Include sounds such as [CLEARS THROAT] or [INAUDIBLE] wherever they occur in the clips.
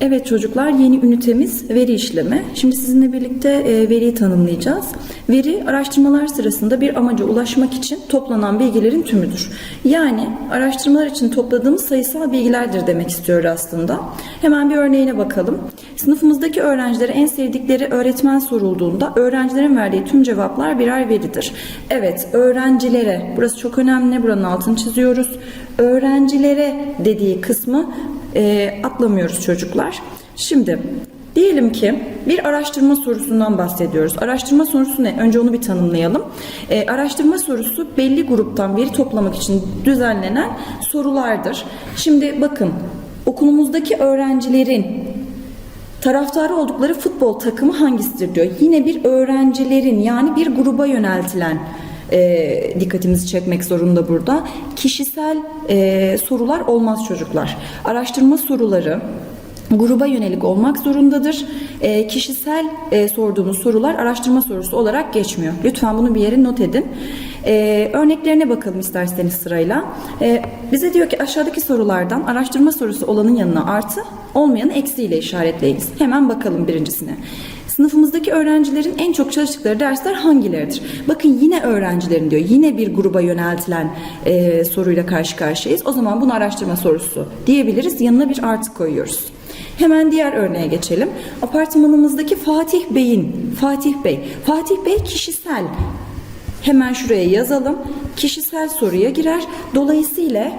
Evet çocuklar yeni ünitemiz veri işlemi. Şimdi sizinle birlikte e, veriyi tanımlayacağız. Veri araştırmalar sırasında bir amaca ulaşmak için toplanan bilgilerin tümüdür. Yani araştırmalar için topladığımız sayısal bilgilerdir demek istiyor aslında. Hemen bir örneğine bakalım. Sınıfımızdaki öğrencilere en sevdikleri öğretmen sorulduğunda öğrencilerin verdiği tüm cevaplar birer veridir. Evet öğrencilere burası çok önemli buranın altını çiziyoruz. Öğrencilere dediği kısmı e, atlamıyoruz çocuklar. Şimdi diyelim ki bir araştırma sorusundan bahsediyoruz. Araştırma sorusu ne? Önce onu bir tanımlayalım. E, araştırma sorusu belli gruptan veri toplamak için düzenlenen sorulardır. Şimdi bakın okulumuzdaki öğrencilerin taraftarı oldukları futbol takımı hangisidir diyor. Yine bir öğrencilerin yani bir gruba yöneltilen e, dikkatimizi çekmek zorunda burada. Kişisel e, sorular olmaz çocuklar. Araştırma soruları gruba yönelik olmak zorundadır. E, kişisel e, sorduğumuz sorular araştırma sorusu olarak geçmiyor. Lütfen bunu bir yere not edin. E, örneklerine bakalım isterseniz sırayla. E, bize diyor ki aşağıdaki sorulardan araştırma sorusu olanın yanına artı, olmayanı eksi ile işaretleyiniz. Hemen bakalım birincisine. Sınıfımızdaki öğrencilerin en çok çalıştıkları dersler hangileridir? Bakın yine öğrencilerin diyor. Yine bir gruba yöneltilen e, soruyla karşı karşıyayız. O zaman bunu araştırma sorusu diyebiliriz. Yanına bir artı koyuyoruz. Hemen diğer örneğe geçelim. Apartmanımızdaki Fatih Bey'in, Fatih Bey, Fatih Bey kişisel. Hemen şuraya yazalım. Kişisel soruya girer. Dolayısıyla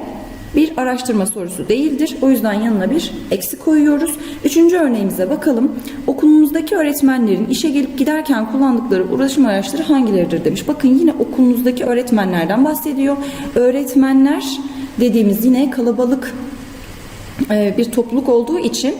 bir araştırma sorusu değildir. O yüzden yanına bir eksi koyuyoruz. Üçüncü örneğimize bakalım. Okulumuzdaki öğretmenlerin işe gelip giderken kullandıkları ulaşım araçları hangileridir demiş. Bakın yine okulumuzdaki öğretmenlerden bahsediyor. Öğretmenler dediğimiz yine kalabalık e, bir topluluk olduğu için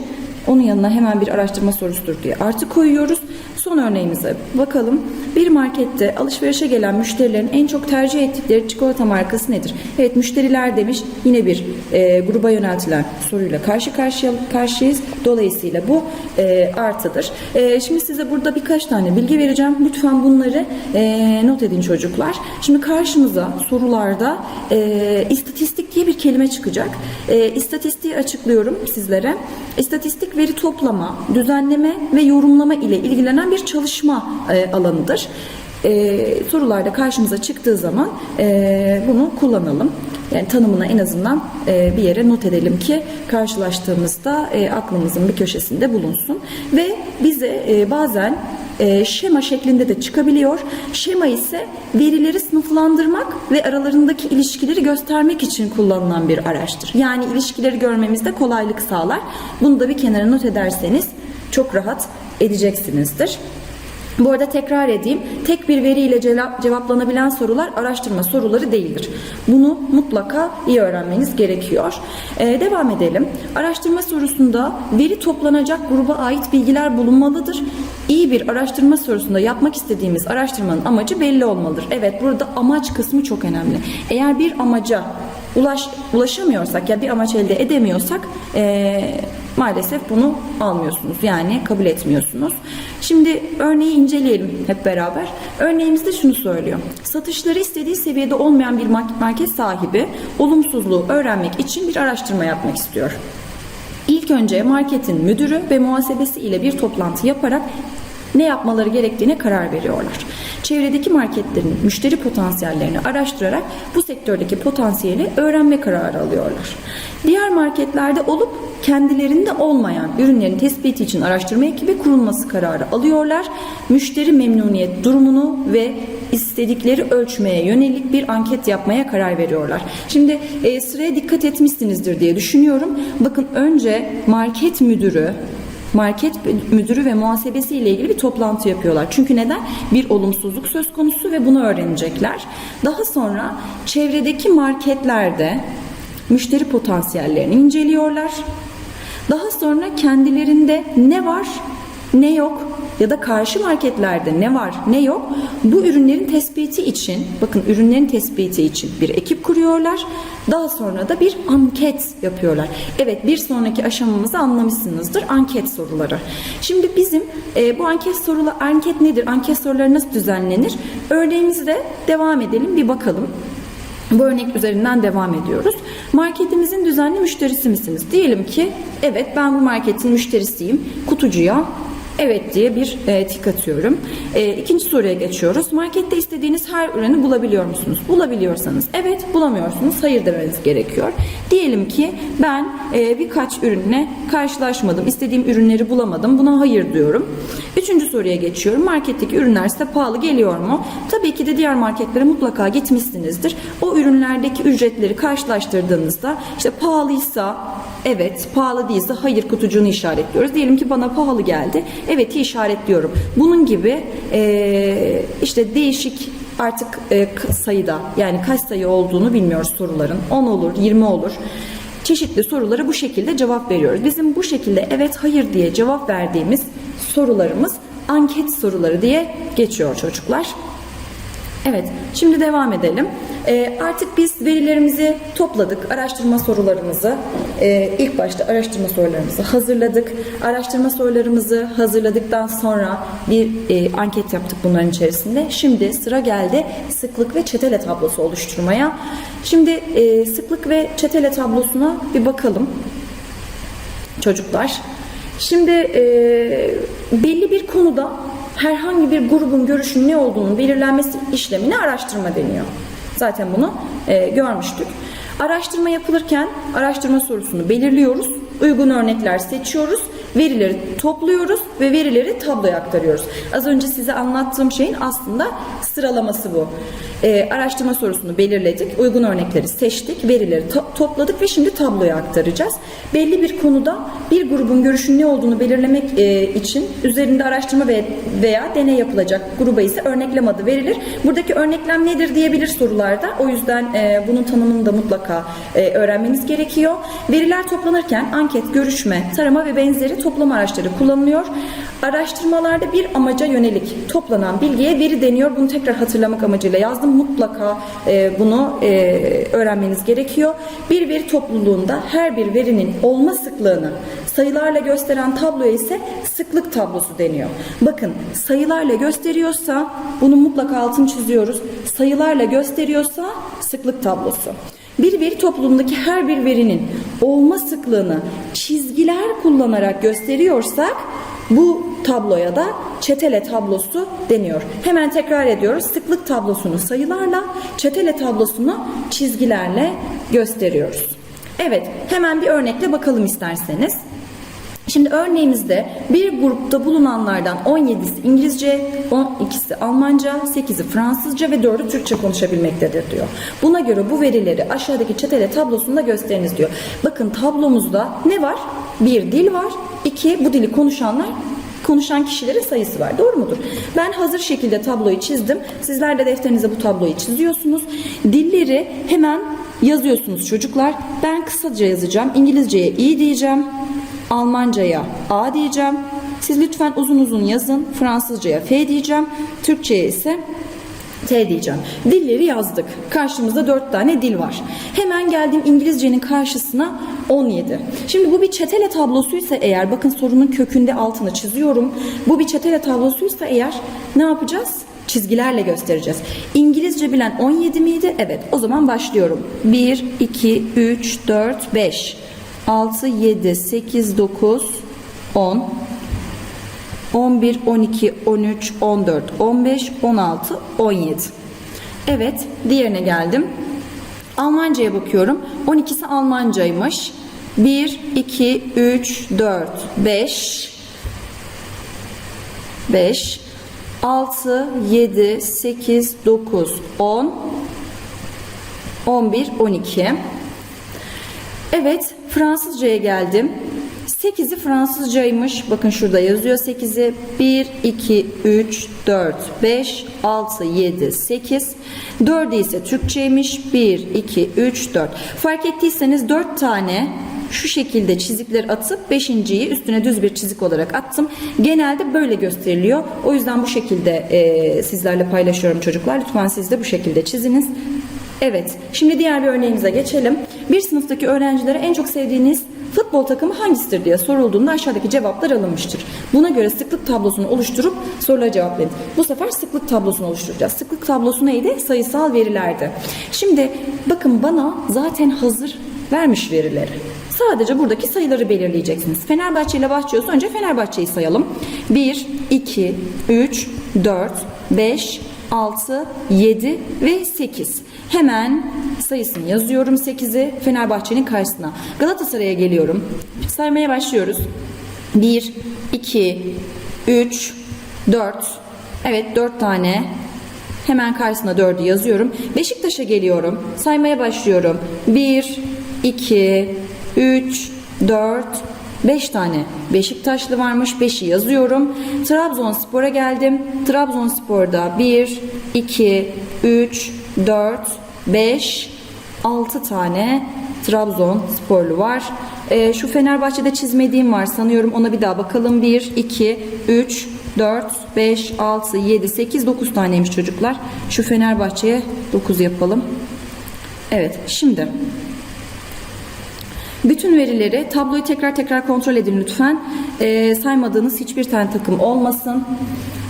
onun yanına hemen bir araştırma sorusudur diye artı koyuyoruz. Son örneğimize bakalım. Bir markette alışverişe gelen müşterilerin en çok tercih ettikleri çikolata markası nedir? Evet müşteriler demiş yine bir e, gruba yöneltilen soruyla karşı karşıya karşıyayız. Dolayısıyla bu e, artıdır. E, şimdi size burada birkaç tane bilgi vereceğim. Lütfen bunları e, not edin çocuklar. Şimdi karşımıza sorularda e, istatistik diye bir kelime çıkacak. E, istatistiği açıklıyorum sizlere. İstatistik veri toplama, düzenleme ve yorumlama ile ilgilenen bir çalışma e, alanıdır. E, sorularda karşımıza çıktığı zaman e, bunu kullanalım. Yani tanımına en azından e, bir yere not edelim ki karşılaştığımızda e, aklımızın bir köşesinde bulunsun. Ve bize e, bazen e, şema şeklinde de çıkabiliyor. Şema ise verileri sınıflandırmak ve aralarındaki ilişkileri göstermek için kullanılan bir araçtır. Yani ilişkileri görmemizde kolaylık sağlar. Bunu da bir kenara not ederseniz çok rahat edeceksinizdir. Bu arada tekrar edeyim. Tek bir veriyle cela- cevaplanabilen sorular araştırma soruları değildir. Bunu mutlaka iyi öğrenmeniz gerekiyor. Ee, devam edelim. Araştırma sorusunda veri toplanacak gruba ait bilgiler bulunmalıdır. İyi bir araştırma sorusunda yapmak istediğimiz araştırmanın amacı belli olmalıdır. Evet burada amaç kısmı çok önemli. Eğer bir amaca ulaş, ulaşamıyorsak ya bir amaç elde edemiyorsak ee, maalesef bunu almıyorsunuz. Yani kabul etmiyorsunuz. Şimdi örneği inceleyelim hep beraber. Örneğimizde şunu söylüyor. Satışları istediği seviyede olmayan bir market sahibi olumsuzluğu öğrenmek için bir araştırma yapmak istiyor. İlk önce marketin müdürü ve muhasebesi ile bir toplantı yaparak ne yapmaları gerektiğine karar veriyorlar. Çevredeki marketlerin müşteri potansiyellerini araştırarak bu sektördeki potansiyeli öğrenme kararı alıyorlar. Diğer marketlerde olup kendilerinde olmayan ürünlerin tespiti için araştırma ekibi kurulması kararı alıyorlar. Müşteri memnuniyet durumunu ve istedikleri ölçmeye yönelik bir anket yapmaya karar veriyorlar. Şimdi e, sıraya dikkat etmişsinizdir diye düşünüyorum. Bakın önce market müdürü market müdürü ve muhasebesi ile ilgili bir toplantı yapıyorlar. Çünkü neden? Bir olumsuzluk söz konusu ve bunu öğrenecekler. Daha sonra çevredeki marketlerde müşteri potansiyellerini inceliyorlar. Daha sonra kendilerinde ne var ne yok ya da karşı marketlerde ne var ne yok bu ürünlerin tespiti için bakın ürünlerin tespiti için bir ekip kuruyorlar. Daha sonra da bir anket yapıyorlar. Evet bir sonraki aşamamızı anlamışsınızdır anket soruları. Şimdi bizim e, bu anket soruları anket nedir? Anket soruları nasıl düzenlenir? Örneğimizle devam edelim bir bakalım. Bu örnek üzerinden devam ediyoruz. Marketimizin düzenli müşterisi misiniz? Diyelim ki evet ben bu marketin müşterisiyim. Kutucuya evet diye bir e, tik atıyorum. E, ikinci soruya geçiyoruz. Markette istediğiniz her ürünü bulabiliyor musunuz? Bulabiliyorsanız evet, bulamıyorsunuz hayır demeniz gerekiyor. Diyelim ki ben e, birkaç ürünle karşılaşmadım. istediğim ürünleri bulamadım. Buna hayır diyorum. Üçüncü soruya geçiyorum. Marketteki ürünler size pahalı geliyor mu? Tabii ki de diğer marketlere mutlaka gitmişsinizdir. O ürünlerdeki ücretleri karşılaştırdığınızda işte pahalıysa evet, pahalı değilse hayır kutucuğunu işaretliyoruz. Diyelim ki bana pahalı geldi. Evet'i işaretliyorum. Bunun gibi e, işte değişik artık e, sayıda yani kaç sayı olduğunu bilmiyoruz soruların. 10 olur, 20 olur çeşitli sorulara bu şekilde cevap veriyoruz. Bizim bu şekilde evet hayır diye cevap verdiğimiz sorularımız anket soruları diye geçiyor çocuklar. Evet, şimdi devam edelim. Ee, artık biz verilerimizi topladık, araştırma sorularımızı, e, ilk başta araştırma sorularımızı hazırladık. Araştırma sorularımızı hazırladıktan sonra bir e, anket yaptık bunların içerisinde. Şimdi sıra geldi sıklık ve çetele tablosu oluşturmaya. Şimdi e, sıklık ve çetele tablosuna bir bakalım çocuklar. Şimdi e, belli bir konuda herhangi bir grubun görüşünün ne olduğunu belirlenmesi işlemine araştırma deniyor. Zaten bunu e, görmüştük. Araştırma yapılırken araştırma sorusunu belirliyoruz, uygun örnekler seçiyoruz, verileri topluyoruz ve verileri tabloya aktarıyoruz. Az önce size anlattığım şeyin aslında sıralaması bu. E, araştırma sorusunu belirledik, uygun örnekleri seçtik, verileri to- topladık ve şimdi tabloya aktaracağız. Belli bir konuda bir grubun görüşünün ne olduğunu belirlemek e, için üzerinde araştırma ve veya deney yapılacak gruba ise örneklem adı verilir. Buradaki örneklem nedir diyebilir sorularda. O yüzden e, bunun tanımını da mutlaka e, öğrenmeniz gerekiyor. Veriler toplanırken anket, görüşme, tarama ve benzeri toplama araçları kullanılıyor. Araştırmalarda bir amaca yönelik toplanan bilgiye veri deniyor. Bunu tekrar hatırlamak amacıyla yazdım. Mutlaka e, bunu e, öğrenmeniz gerekiyor. Bir veri topluluğunda her bir verinin olma sıklığını sayılarla gösteren tabloya ise sıklık tablosu deniyor. Bakın sayılarla gösteriyorsa bunu mutlaka altını çiziyoruz. Sayılarla gösteriyorsa sıklık tablosu. Bir veri topluluğundaki her bir verinin olma sıklığını çizgiler kullanarak gösteriyorsak bu tabloya da çetele tablosu deniyor. Hemen tekrar ediyoruz. Sıklık tablosunu sayılarla, çetele tablosunu çizgilerle gösteriyoruz. Evet, hemen bir örnekle bakalım isterseniz. Şimdi örneğimizde bir grupta bulunanlardan 17'si İngilizce, 12'si Almanca, 8'i Fransızca ve 4'ü Türkçe konuşabilmektedir diyor. Buna göre bu verileri aşağıdaki çetele tablosunda gösteriniz diyor. Bakın tablomuzda ne var? Bir dil var, iki bu dili konuşanlar konuşan kişilerin sayısı var. Doğru mudur? Ben hazır şekilde tabloyu çizdim. Sizler de defterinize bu tabloyu çiziyorsunuz. Dilleri hemen yazıyorsunuz çocuklar. Ben kısaca yazacağım. İngilizceye i diyeceğim. Almancaya A diyeceğim. Siz lütfen uzun uzun yazın. Fransızcaya F diyeceğim. Türkçeye ise T diyeceğim. Dilleri yazdık. Karşımızda 4 tane dil var. Hemen geldim İngilizcenin karşısına 17. Şimdi bu bir çetele tablosuysa eğer bakın sorunun kökünde altını çiziyorum. Bu bir çetele tablosuysa eğer ne yapacağız? Çizgilerle göstereceğiz. İngilizce bilen 17 miydi? Evet. O zaman başlıyorum. 1, 2, 3, 4, 5. 6, 7, 8, 9, 10, 11, 12, 13, 14, 15, 16, 17. Evet, diğerine geldim. Almanca'ya bakıyorum. 12'si Almancaymış. 1, 2, 3, 4, 5, 5, 6, 7, 8, 9, 10, 11, 12. Evet, Fransızcaya geldim. 8'i Fransızcaymış. Bakın şurada yazıyor 8'i. 1, 2, 3, 4, 5, 6, 7, 8. 4'ü ise Türkçeymiş. 1, 2, 3, 4. Fark ettiyseniz 4 tane şu şekilde çizikler atıp 5.yi üstüne düz bir çizik olarak attım. Genelde böyle gösteriliyor. O yüzden bu şekilde e, sizlerle paylaşıyorum çocuklar. Lütfen siz de bu şekilde çiziniz. Evet, şimdi diğer bir örneğimize geçelim. Bir sınıftaki öğrencilere en çok sevdiğiniz Futbol takımı hangisidir diye sorulduğunda aşağıdaki cevaplar alınmıştır. Buna göre sıklık tablosunu oluşturup sorulara cevap verin. Bu sefer sıklık tablosunu oluşturacağız. Sıklık tablosu neydi? Sayısal verilerde. Şimdi bakın bana zaten hazır vermiş verileri. Sadece buradaki sayıları belirleyeceksiniz. Fenerbahçe ile başlıyoruz. Önce Fenerbahçe'yi sayalım. 1, 2, 3, 4, 5, 6, 7 ve 8. Hemen sayısını yazıyorum 8'i Fenerbahçe'nin karşısına. Galatasaray'a geliyorum. Saymaya başlıyoruz. 1, 2, 3, 4. Evet 4 tane. Hemen karşısına 4'ü yazıyorum. Beşiktaş'a geliyorum. Saymaya başlıyorum. 1, 2, 3, 4, 5 tane Beşiktaşlı varmış. 5'i yazıyorum. Trabzonspor'a geldim. Trabzonspor'da 1, 2, 3, 4, 5, 6 tane Trabzonsporlu var. Ee, şu Fenerbahçe'de çizmediğim var sanıyorum. Ona bir daha bakalım. 1, 2, 3, 4, 5, 6, 7, 8, 9 taneymiş çocuklar. Şu Fenerbahçe'ye 9 yapalım. Evet şimdi bütün verileri tabloyu tekrar tekrar kontrol edin lütfen. Ee, saymadığınız hiçbir tane takım olmasın.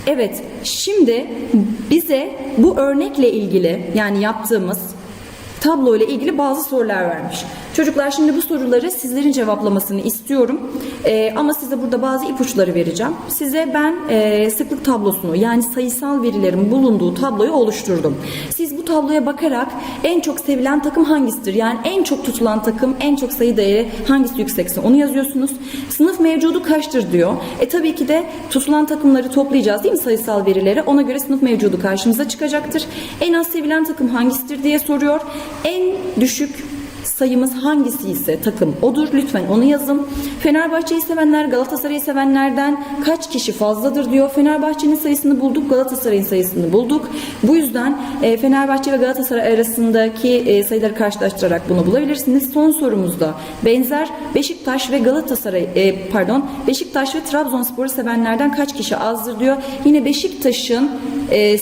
Evet şimdi bize bu örnekle ilgili yani yaptığımız tablo ile ilgili bazı sorular vermiş. Çocuklar şimdi bu soruları sizlerin cevaplamasını istiyorum. Ee, ama size burada bazı ipuçları vereceğim. Size ben e, sıklık tablosunu yani sayısal verilerin bulunduğu tabloyu oluşturdum. Siz bu tabloya bakarak en çok sevilen takım hangisidir? Yani en çok tutulan takım, en çok sayı değeri hangisi yüksekse onu yazıyorsunuz. Sınıf mevcudu kaçtır diyor. E tabii ki de tutulan takımları toplayacağız değil mi sayısal verileri? Ona göre sınıf mevcudu karşımıza çıkacaktır. En az sevilen takım hangisidir diye soruyor. En düşük sayımız hangisi ise takım odur. Lütfen onu yazın. Fenerbahçe'yi sevenler Galatasaray'ı sevenlerden kaç kişi fazladır diyor. Fenerbahçe'nin sayısını bulduk, Galatasaray'ın sayısını bulduk. Bu yüzden e, Fenerbahçe ve Galatasaray arasındaki e, sayıları karşılaştırarak bunu bulabilirsiniz. Son sorumuzda benzer Beşiktaş ve Galatasaray e, pardon Beşiktaş ve Trabzonspor'u sevenlerden kaç kişi azdır diyor. Yine Beşiktaş'ın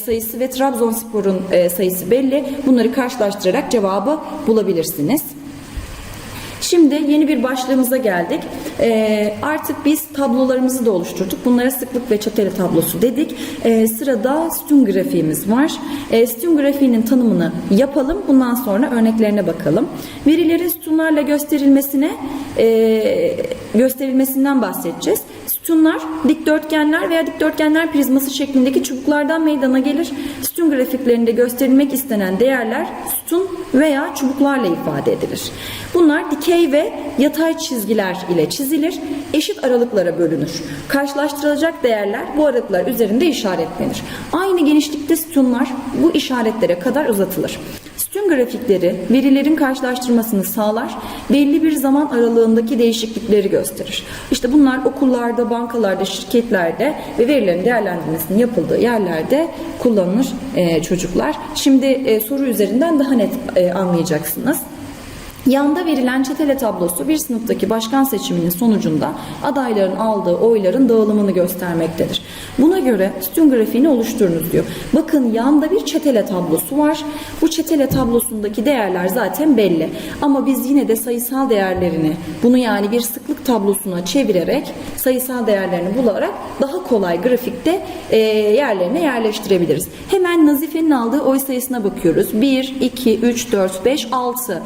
sayısı ve Trabzonspor'un sayısı belli. Bunları karşılaştırarak cevabı bulabilirsiniz. Şimdi yeni bir başlığımıza geldik. Ee, artık biz tablolarımızı da oluşturduk. Bunlara sıklık ve çeteli tablosu dedik. Ee, sırada sütun grafiğimiz var. Ee, sütun grafiğinin tanımını yapalım. Bundan sonra örneklerine bakalım. Verilerin sütunlarla gösterilmesine e, gösterilmesinden bahsedeceğiz. Sütunlar dikdörtgenler veya dikdörtgenler prizması şeklindeki çubuklardan meydana gelir. Sütun grafiklerinde gösterilmek istenen değerler sütun veya çubuklarla ifade edilir. Bunlar dikey ve yatay çizgiler ile çizilir. Eşit aralıklara bölünür. Karşılaştırılacak değerler bu aralıklar üzerinde işaretlenir. Aynı genişlikte sütunlar bu işaretlere kadar uzatılır. Sütun grafikleri verilerin karşılaştırmasını sağlar, belli bir zaman aralığındaki değişiklikleri gösterir. İşte bunlar okullarda, bankalarda, şirketlerde ve verilerin değerlendirmesinin yapıldığı yerlerde kullanılır e, çocuklar. Şimdi e, soru üzerinden daha net e, anlayacaksınız. Yanda verilen çetele tablosu bir sınıftaki başkan seçiminin sonucunda adayların aldığı oyların dağılımını göstermektedir. Buna göre sütun grafiğini oluşturunuz diyor. Bakın yanda bir çetele tablosu var. Bu çetele tablosundaki değerler zaten belli. Ama biz yine de sayısal değerlerini bunu yani bir sıklık tablosuna çevirerek sayısal değerlerini bularak daha kolay grafikte e, yerlerine yerleştirebiliriz. Hemen Nazife'nin aldığı oy sayısına bakıyoruz. 1, 2, 3, 4, 5, 6.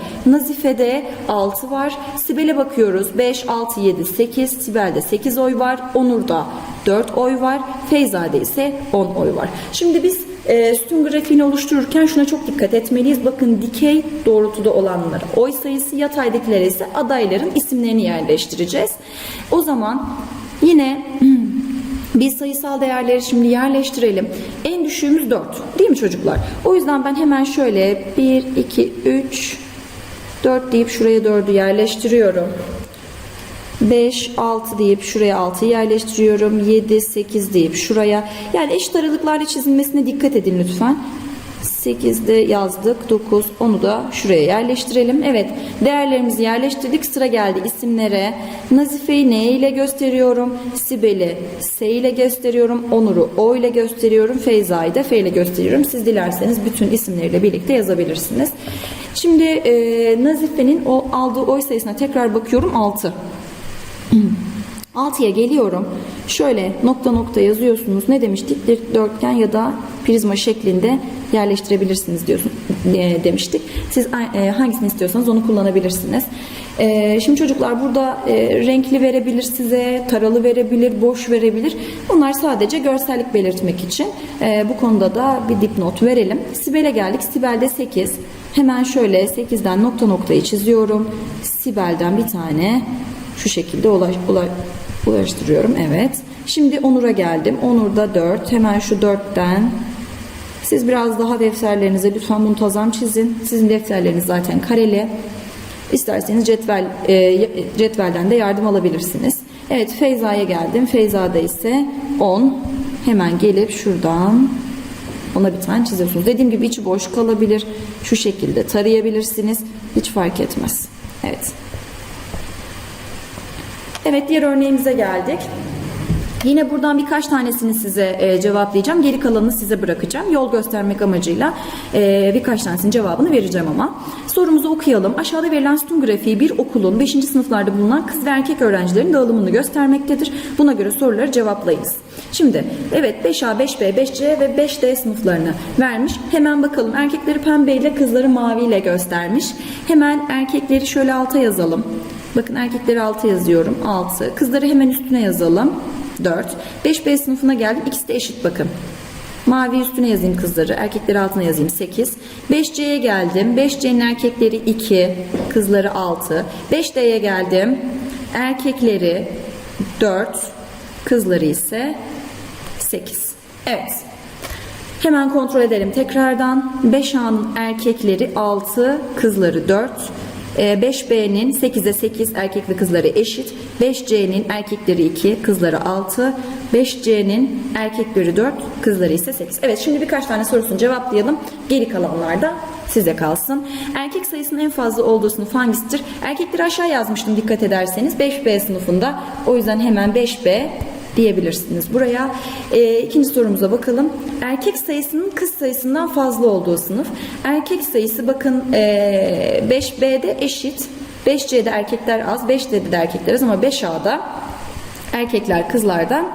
Nazife'de 6 var. Sibel'e bakıyoruz. 5, 6, 7, 8. Sibel'de 8 oy var. Onur'da 4 oy var. Feyza'da ise 10 oy var. Şimdi biz e, sütun grafiğini oluştururken şuna çok dikkat etmeliyiz. Bakın dikey doğrultuda olanlara oy sayısı, yataydakilere ise adayların isimlerini yerleştireceğiz. O zaman yine [CLEARS THROAT] biz sayısal değerleri şimdi yerleştirelim. En düşüğümüz 4 değil mi çocuklar? O yüzden ben hemen şöyle 1, 2, 3, 4 deyip şuraya 4'ü yerleştiriyorum. 5, 6 deyip şuraya 6'yı yerleştiriyorum. 7, 8 deyip şuraya. Yani eşit aralıklarla çizilmesine dikkat edin lütfen. 8'de yazdık. 9, 10'u da şuraya yerleştirelim. Evet, değerlerimizi yerleştirdik. Sıra geldi isimlere. Nazife'yi N ile gösteriyorum. Sibel'i S ile gösteriyorum. Onur'u O ile gösteriyorum. Feyza'yı da F ile gösteriyorum. Siz dilerseniz bütün isimleriyle birlikte yazabilirsiniz. Şimdi e, Nazife'nin o aldığı oy sayısına tekrar bakıyorum 6. 6'ya geliyorum. Şöyle nokta nokta yazıyorsunuz. Ne demiştik? Dikdörtgen ya da prizma şeklinde yerleştirebilirsiniz diyorsun e, demiştik. Siz e, hangisini istiyorsanız onu kullanabilirsiniz. E, şimdi çocuklar burada e, renkli verebilir size, taralı verebilir, boş verebilir. Bunlar sadece görsellik belirtmek için. E, bu konuda da bir dipnot verelim. Sibel'e geldik. Sibel'de 8. Hemen şöyle 8'den nokta noktayı çiziyorum. Sibel'den bir tane şu şekilde ulaş, ulaş, ulaştırıyorum. Evet. Şimdi Onur'a geldim. Onur'da 4. Hemen şu 4'ten siz biraz daha defterlerinize lütfen muntazam çizin. Sizin defterleriniz zaten kareli. İsterseniz cetvel e, cetvelden de yardım alabilirsiniz. Evet Feyza'ya geldim. Feyza'da ise 10. Hemen gelip şuradan ona bir tane çiziyorsunuz. Dediğim gibi içi boş kalabilir. Şu şekilde tarayabilirsiniz. Hiç fark etmez. Evet. Evet diğer örneğimize geldik. Yine buradan birkaç tanesini size e, cevaplayacağım. Geri kalanını size bırakacağım. Yol göstermek amacıyla e, birkaç tanesinin cevabını vereceğim ama. Sorumuzu okuyalım. Aşağıda verilen sütun grafiği bir okulun 5. sınıflarda bulunan kız ve erkek öğrencilerin dağılımını göstermektedir. Buna göre soruları cevaplayınız. Şimdi evet 5A, 5B, 5C ve 5D sınıflarını vermiş. Hemen bakalım erkekleri pembeyle kızları maviyle göstermiş. Hemen erkekleri şöyle alta yazalım. Bakın erkekleri alta yazıyorum. 6. Kızları hemen üstüne yazalım. 4. 5B sınıfına geldim. İkisi de eşit bakın. Mavi üstüne yazayım kızları. Erkekleri altına yazayım 8. 5C'ye geldim. 5C'nin erkekleri 2. Kızları 6. 5D'ye geldim. Erkekleri 4. Kızları ise 8. Evet. Hemen kontrol edelim tekrardan. 5A'nın erkekleri 6, kızları 4. 5B'nin 8'e 8 erkek ve kızları eşit. 5C'nin erkekleri 2, kızları 6. 5C'nin erkekleri 4, kızları ise 8. Evet şimdi birkaç tane sorusunu cevaplayalım. Geri kalanlar da size kalsın. Erkek sayısının en fazla olduğu sınıf hangisidir? Erkekleri aşağı yazmıştım dikkat ederseniz. 5B sınıfında. O yüzden hemen 5B diyebilirsiniz buraya. E, ikinci sorumuza bakalım. Erkek sayısının kız sayısından fazla olduğu sınıf. Erkek sayısı bakın e, 5B'de eşit. 5C'de erkekler az, 5D'de de erkekler az ama 5A'da erkekler kızlardan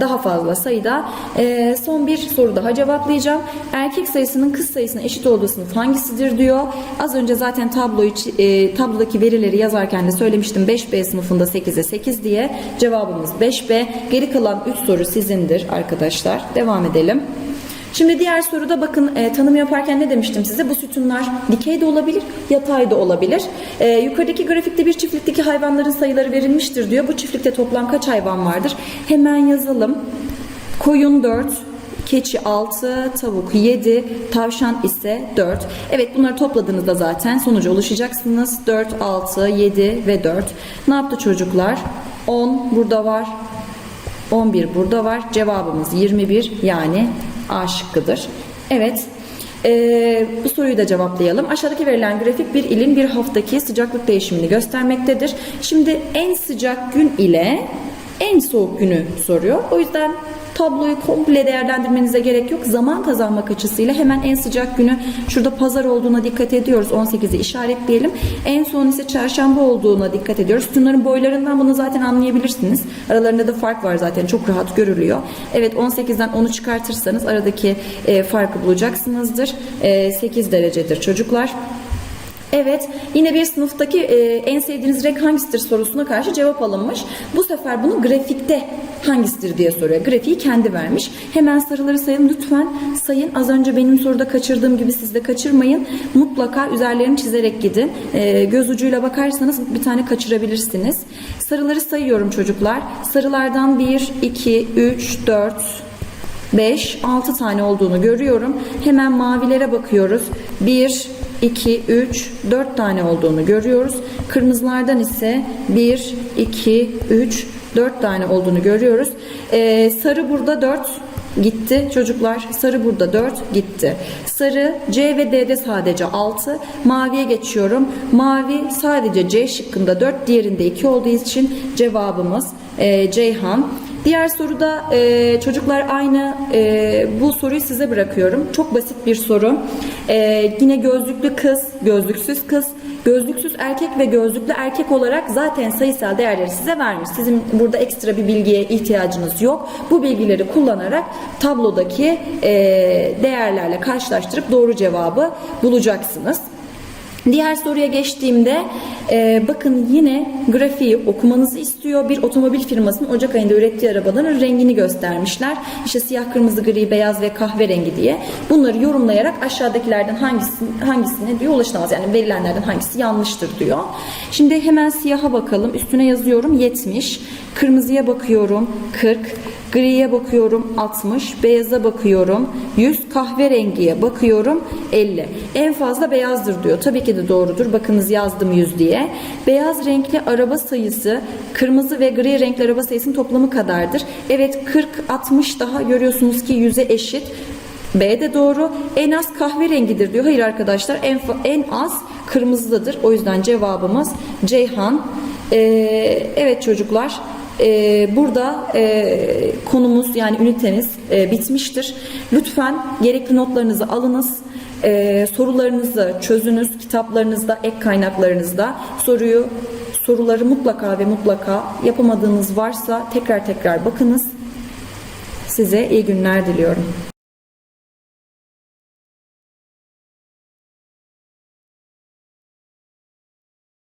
daha fazla sayıda. E, son bir soru daha cevaplayacağım. Erkek sayısının kız sayısına eşit olduğu sınıf hangisidir diyor. Az önce zaten tabloyu e, tablodaki verileri yazarken de söylemiştim 5B sınıfında 8'e 8 diye. Cevabımız 5B. Geri kalan 3 soru sizindir arkadaşlar. Devam edelim. Şimdi diğer soruda bakın e, tanım yaparken ne demiştim size? Bu sütunlar dikey de olabilir, yatay da olabilir. E, yukarıdaki grafikte bir çiftlikteki hayvanların sayıları verilmiştir diyor. Bu çiftlikte toplam kaç hayvan vardır? Hemen yazalım. Koyun 4, keçi 6, tavuk 7, tavşan ise 4. Evet bunları topladığınızda zaten sonuca ulaşacaksınız. 4, 6, 7 ve 4. Ne yaptı çocuklar? 10 burada var. 11 burada var. Cevabımız 21 yani A şıkkıdır. Evet. Ee, bu soruyu da cevaplayalım. Aşağıdaki verilen grafik bir ilin bir haftaki sıcaklık değişimini göstermektedir. Şimdi en sıcak gün ile en soğuk günü soruyor. O yüzden tabloyu komple değerlendirmenize gerek yok. Zaman kazanmak açısıyla hemen en sıcak günü şurada pazar olduğuna dikkat ediyoruz. 18'i işaretleyelim. En son ise çarşamba olduğuna dikkat ediyoruz. Sütunların boylarından bunu zaten anlayabilirsiniz. Aralarında da fark var zaten. Çok rahat görülüyor. Evet 18'den 10'u çıkartırsanız aradaki e, farkı bulacaksınızdır. E, 8 derecedir çocuklar. Evet, yine bir sınıftaki e, en sevdiğiniz renk hangisidir sorusuna karşı cevap alınmış. Bu sefer bunu grafikte hangisidir diye soruyor. Grafiği kendi vermiş. Hemen sarıları sayın lütfen. Sayın az önce benim soruda kaçırdığım gibi siz de kaçırmayın. Mutlaka üzerlerini çizerek gidin. E, göz ucuyla bakarsanız bir tane kaçırabilirsiniz. Sarıları sayıyorum çocuklar. Sarılardan 1, 2, 3, 4, 5, 6 tane olduğunu görüyorum. Hemen mavilere bakıyoruz. 1, 2, 3, 4 tane olduğunu görüyoruz. Kırmızılardan ise 1, 2, 3, 4 tane olduğunu görüyoruz. Ee, sarı burada 4 gitti çocuklar. Sarı burada 4 gitti. Sarı C ve D'de sadece 6. Maviye geçiyorum. Mavi sadece C şıkkında 4 diğerinde 2 olduğu için cevabımız e, Ceyhan. Diğer soruda e, çocuklar aynı e, bu soruyu size bırakıyorum. Çok basit bir soru. E, yine gözlüklü kız, gözlüksüz kız, gözlüksüz erkek ve gözlüklü erkek olarak zaten sayısal değerleri size vermiş. Sizin burada ekstra bir bilgiye ihtiyacınız yok. Bu bilgileri kullanarak tablodaki e, değerlerle karşılaştırıp doğru cevabı bulacaksınız. Diğer soruya geçtiğimde e, bakın yine grafiği okumanızı istiyor. Bir otomobil firmasının Ocak ayında ürettiği arabaların rengini göstermişler. İşte siyah, kırmızı, gri, beyaz ve kahverengi diye. Bunları yorumlayarak aşağıdakilerden hangisi, hangisine diyor ulaşılamaz. Yani verilenlerden hangisi yanlıştır diyor. Şimdi hemen siyaha bakalım. Üstüne yazıyorum 70. Kırmızıya bakıyorum 40. Griye bakıyorum 60, beyaza bakıyorum 100, kahverengiye bakıyorum 50. En fazla beyazdır diyor. Tabii ki de doğrudur. Bakınız yazdım 100 diye. Beyaz renkli araba sayısı kırmızı ve gri renkli araba sayısının toplamı kadardır. Evet 40, 60 daha görüyorsunuz ki 100'e eşit. B de doğru. En az kahverengidir diyor. Hayır arkadaşlar en, en az kırmızıdadır. O yüzden cevabımız Ceyhan. Ee, evet çocuklar. Ee, burada e, konumuz yani ünitemiz e, bitmiştir. Lütfen gerekli notlarınızı alınız. Ee, sorularınızı çözünüz kitaplarınızda, ek kaynaklarınızda. Soruyu soruları mutlaka ve mutlaka yapamadığınız varsa tekrar tekrar bakınız. Size iyi günler diliyorum.